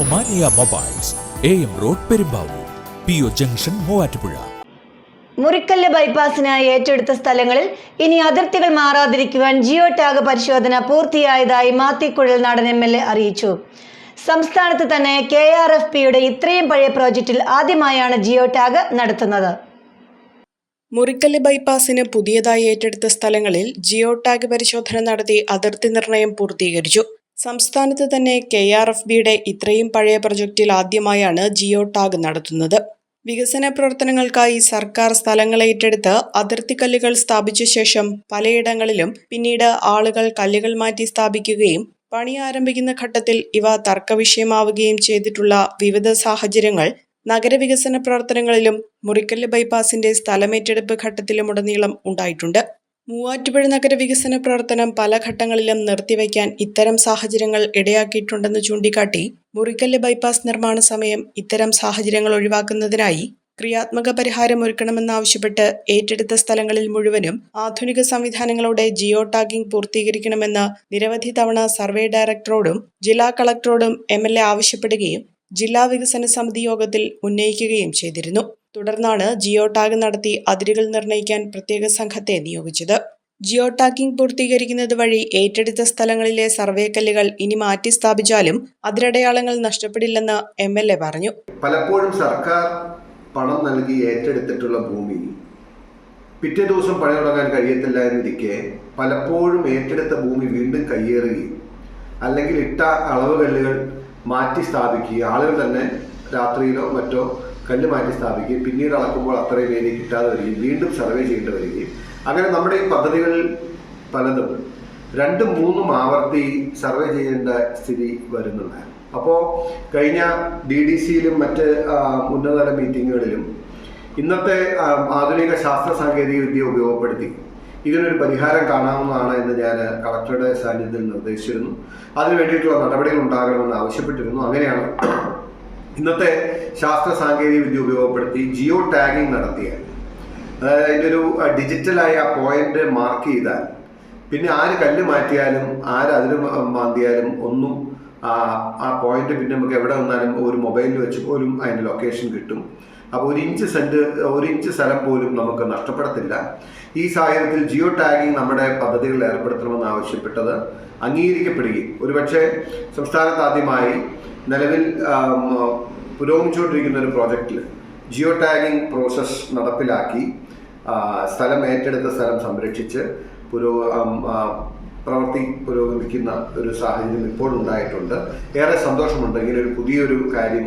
Omania mobiles A M road Perumbavoor P O junction Muvattupuzha. Murickal ബൈപ്പാസിനായി ഏറ്റെടുത്ത സ്ഥലങ്ങളിൽ ഇനി അതിർത്തികൾ മാറാതിരിക്കുവാൻ ജിയോ ടാഗ് പരിശോധന പൂർത്തിയായതായി മാത്തിക്കുഴൽ നാടൻ എം എൽ എ അറിയിച്ചു. സംസ്ഥാനത്ത് തന്നെ കെ ആർ എഫ് പിയുടെ ഇത്രയും പഴയ പ്രോജക്റ്റിൽ ആദ്യമായാണ് ജിയോ ടാഗ് നടത്തുന്നത്. മുറിക്കല്ല് ബൈപ്പാസിന് പുതിയതായി ഏറ്റെടുത്ത സ്ഥലങ്ങളിൽ ജിയോ ടാഗ് പരിശോധന നടത്തി അതിർത്തി നിർണയം പൂർത്തീകരിച്ചു. സംസ്ഥാനത്ത് തന്നെ കെ ആർ എഫ് ബിയുടെ ഇത്രയും പഴയ പ്രൊജക്റ്റിൽ ആദ്യമായാണ് ജിയോ ടാഗ് നടത്തുന്നത്. വികസന പ്രവർത്തനങ്ങൾക്കായി സർക്കാർ സ്ഥലങ്ങൾ ഏറ്റെടുത്ത് അതിർത്തി കല്ലുകൾ സ്ഥാപിച്ച ശേഷം പലയിടങ്ങളിലും പിന്നീട് ആളുകൾ കല്ലുകൾ മാറ്റി സ്ഥാപിക്കുകയും പണി ആരംഭിക്കുന്ന ഘട്ടത്തിൽ ഇവ തർക്കവിഷയമാവുകയും ചെയ്തിട്ടുള്ള വിവിധ സാഹചര്യങ്ങൾ നഗരവികസന പ്രവർത്തനങ്ങളിലും മുറിക്കല്ല് ബൈപ്പാസിന്റെ സ്ഥലമേറ്റെടുപ്പ് ഘട്ടത്തിലുമുടനീളം ഉണ്ടായിട്ടുണ്ട്. മൂവാറ്റുപുഴ നഗര വികസന പ്രവർത്തനം പല ഘട്ടങ്ങളിലും നിർത്തിവയ്ക്കാൻ ഇത്തരം സാഹചര്യങ്ങൾ ഇടയാക്കിയിട്ടുണ്ടെന്ന് ചൂണ്ടിക്കാട്ടി മുറിക്കല്ല് ബൈപ്പാസ് നിർമ്മാണ സമയം ഇത്തരം സാഹചര്യങ്ങൾ ഒഴിവാക്കുന്നതിനായി ക്രിയാത്മക പരിഹാരം ഒരുക്കണമെന്നാവശ്യപ്പെട്ട് ഏറ്റെടുത്ത സ്ഥലങ്ങളിൽ മുഴുവനും ആധുനിക സംവിധാനങ്ങളോടെ ജിയോ ടാഗിംഗ് പൂർത്തീകരിക്കണമെന്ന് നിരവധി തവണ സർവേ ഡയറക്ടറോടും ജില്ലാ കളക്ടറോടും എം ആവശ്യപ്പെടുകയും ജില്ലാ വികസന സമിതി യോഗത്തിൽ ഉന്നയിക്കുകയും ചെയ്തിരുന്നു തുടർന്നാണ് ജിയോ ടാഗ് നടത്തി അതിരുകൾ നിർണയിക്കാൻ പ്രത്യേക സംഘത്തെ നിയോഗിച്ചത്. ജിയോ ടാഗിംഗ് പൂർത്തീകരിക്കുന്നത് വഴി ഏറ്റെടുത്ത സ്ഥലങ്ങളിലെ സർവേ കല്ലുകൾ ഇനി മാറ്റി സ്ഥാപിച്ചാലും അതിരടയാളങ്ങൾ നഷ്ടപ്പെടില്ലെന്ന് എം എൽ എ പറഞ്ഞു. പലപ്പോഴും സർക്കാർ പണം നൽകി ഏറ്റെടുത്തിട്ടുള്ള ഭൂമി പിറ്റേ ദിവസം പണി തുടങ്ങാൻ കഴിയത്തില്ല എന്നിരിക്കെ പലപ്പോഴും ഏറ്റെടുത്ത ഭൂമി വീണ്ടും കയ്യേറുകയും അല്ലെങ്കിൽ ഇട്ട അളവ് കല്ലുകൾ മാറ്റി സ്ഥാപിക്കുകയും ആളുകൾ തന്നെ രാത്രിയിലോ മറ്റോ കല്ല് മാറ്റി സ്ഥാപിക്കുകയും പിന്നീട് അളക്കുമ്പോൾ അത്രയും വേദി കിട്ടാതെ വരികയും വീണ്ടും സർവേ ചെയ്യേണ്ടി വരികയും. അങ്ങനെ നമ്മുടെ ഈ പദ്ധതികളിൽ പലതും. രണ്ടും മൂന്നും ആവർത്തി സർവേ ചെയ്യേണ്ട സ്ഥിതി വരുന്നുണ്ടായിരുന്നു അപ്പോൾ കഴിഞ്ഞ ഡി ഡി സിയിലും മറ്റ് ഉന്നതതല മീറ്റിങ്ങുകളിലും ഇന്നത്തെ ആധുനിക ശാസ്ത്ര സാങ്കേതിക വിദ്യ ഉപയോഗപ്പെടുത്തി ഇതിനൊരു പരിഹാരം കാണാവുന്നതാണ് എന്ന് ഞാൻ കളക്ടറുടെ സാന്നിധ്യത്തിൽ നിർദ്ദേശിച്ചിരുന്നു. അതിനു വേണ്ടിയിട്ടുള്ള നടപടികൾ ഉണ്ടാകണമെന്ന് ആവശ്യപ്പെട്ടിരുന്നു. അങ്ങനെയാണ് ഇന്നത്തെ ശാസ്ത്ര സാങ്കേതിക വിദ്യ ഉപയോഗപ്പെടുത്തി ജിയോ ടാഗിംഗ് നടത്തിയാൽ അതായത് അതിന്റെ ഒരു ഡിജിറ്റലായ ആ പോയിന്റ് മാർക്ക് ചെയ്താൽ പിന്നെ ആര് കല്ല് മാറ്റിയാലും ആര് അതിന് മാന്തിയാലും ഒന്നും ആ പോയിന്റ് പിന്നെ നമുക്ക് എവിടെ വന്നാലും ഒരു മൊബൈലിൽ വെച്ച് പോലും അതിന്റെ ലൊക്കേഷൻ കിട്ടും. അപ്പോൾ ഒരു ഇഞ്ച് സെന്റ് ഒരു ഇഞ്ച് സ്ഥലം പോലും നമുക്ക് നഷ്ടപ്പെടത്തില്ല. ഈ സാഹചര്യത്തിൽ ജിയോ ടാഗിംഗ് നമ്മുടെ പദ്ധതികളിൽ ഏർപ്പെടുത്തണമെന്ന് ആവശ്യപ്പെട്ടത് അംഗീകരിക്കപ്പെടുകയും. ഒരുപക്ഷെ സംസ്ഥാനത്ത് ആദ്യമായി നിലവിൽ പുരോഗമിച്ചുകൊണ്ടിരിക്കുന്ന ഒരു പ്രോജക്റ്റിൽ ജിയോ ടാഗിംഗ് പ്രോസസ്സ് നടപ്പിലാക്കി സ്ഥലം ഏറ്റെടുത്ത സ്ഥലം സംരക്ഷിച്ച് പുരോ പ്രവൃത്തി പുരോഗമിക്കുന്ന ഒരു സാഹചര്യം ഇപ്പോഴുണ്ടായിട്ടുണ്ട് ഏറെ സന്തോഷമുണ്ട് ഇങ്ങനെ ഒരു പുതിയൊരു കാര്യം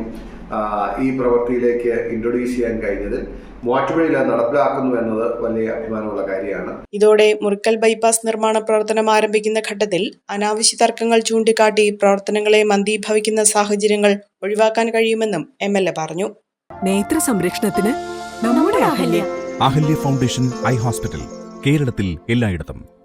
ഈ പ്രവൃത്തിയിലേക്ക് ഇൻട്രൊഡ്യൂസ് ചെയ്യാൻ കഴിഞ്ഞത് മൂവാറ്റുപുഴയിൽ നടപ്പിലാക്കുന്നു എന്നത് വലിയ അഭിമാനമുള്ള കാര്യമാണ്. ഇതോടെ മുറിക്കൽ ബൈപ്പാസ് നിർമ്മാണ പ്രവർത്തനം ആരംഭിക്കുന്ന ഘട്ടത്തിൽ അനാവശ്യ തർക്കങ്ങൾ ചൂണ്ടിക്കാട്ടി പ്രവർത്തനങ്ങളെ മന്ദീഭവിക്കുന്ന സാഹചര്യങ്ങൾ ഒഴിവാക്കാൻ കഴിയുമെന്നും എം എൽ എ പറഞ്ഞു. നേത്ര സംരക്ഷണത്തിന് നമ്മുടെ Ahalia. Ahalia foundation eye hospital കേരളത്തിൽ എല്ലായിടത്തും.